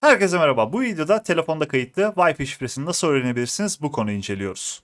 Herkese merhaba. Bu videoda telefonda kayıtlı Wi-Fi şifresini nasıl öğrenebilirsiniz bu konuyu inceliyoruz.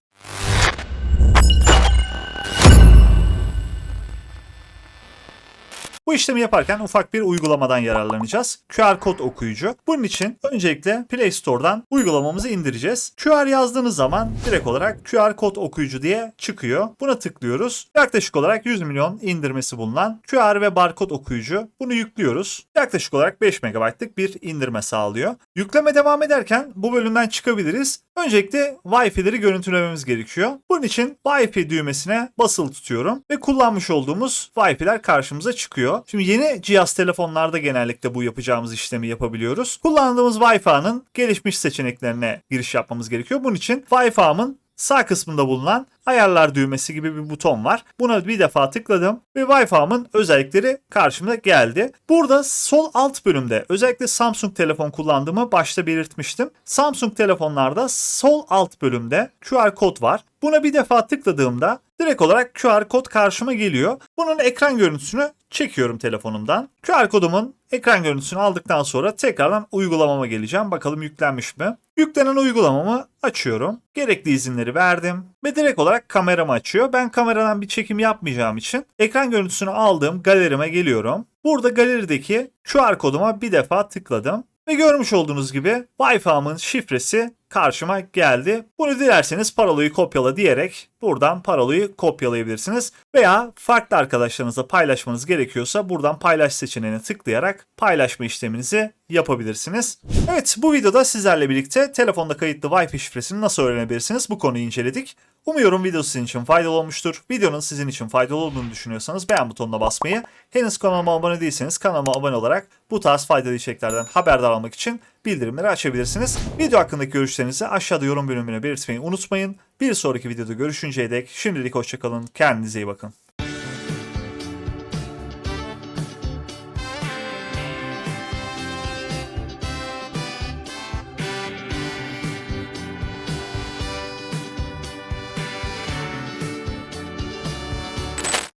Bu işlemi yaparken ufak bir uygulamadan yararlanacağız. QR kod okuyucu. Bunun için öncelikle Play Store'dan uygulamamızı indireceğiz. QR yazdığınız zaman direkt olarak QR kod okuyucu diye çıkıyor. Buna tıklıyoruz. Yaklaşık olarak 100 milyon indirmesi bulunan QR ve barkod okuyucu. Bunu yüklüyoruz. Yaklaşık olarak 5 MB'lık bir indirme sağlıyor. Yükleme devam ederken bu bölümden çıkabiliriz. Öncelikle Wi-Fi'leri görüntülememiz gerekiyor. Bunun için Wi-Fi düğmesine basılı tutuyorum ve kullanmış olduğumuz Wi-Fi'ler karşımıza çıkıyor. Şimdi yeni cihaz telefonlarda genellikle bu yapacağımız işlemi yapabiliyoruz. Kullandığımız Wi-Fi'nin gelişmiş seçeneklerine giriş yapmamız gerekiyor. Bunun için Wi-Fi'min sağ kısmında bulunan ayarlar düğmesi gibi bir buton var. Buna bir defa tıkladım ve Wi-Fi'min özellikleri karşıma geldi. Burada sol alt bölümde özellikle Samsung telefon kullandığımı başta belirtmiştim. Samsung telefonlarda sol alt bölümde QR kod var. Buna bir defa tıkladığımda direkt olarak QR kod karşıma geliyor. Bunun ekran görüntüsünü çekiyorum telefonumdan. QR kodumun ekran görüntüsünü aldıktan sonra tekrardan uygulamama geleceğim. Bakalım yüklenmiş mi? Yüklenen uygulamamı açıyorum. Gerekli izinleri verdim ve direkt olarak kameramı açıyor. Ben kameradan bir çekim yapmayacağım için ekran görüntüsünü aldığım galerime geliyorum. Burada galerideki QR koduma bir defa tıkladım. Ve görmüş olduğunuz gibi Wi-Fi'min şifresi karşıma geldi. Bunu dilerseniz parolayı kopyala diyerek buradan parolayı kopyalayabilirsiniz. Veya farklı arkadaşlarınızla paylaşmanız gerekiyorsa buradan paylaş seçeneğine tıklayarak paylaşma işleminizi yapabilirsiniz. Evet bu videoda sizlerle birlikte telefonda kayıtlı Wi-Fi şifresini nasıl öğrenebilirsiniz bu konuyu inceledik. Umuyorum video sizin için faydalı olmuştur. Videonun sizin için faydalı olduğunu düşünüyorsanız beğen butonuna basmayı, henüz kanalıma abone değilseniz kanalıma abone olarak bu tarz faydalı içeriklerden haberdar olmak için bildirimleri açabilirsiniz. Video hakkındaki görüşlerinizi aşağıda yorum bölümüne belirtmeyi unutmayın. Bir sonraki videoda görüşünceye dek şimdilik hoşçakalın. Kendinize iyi bakın.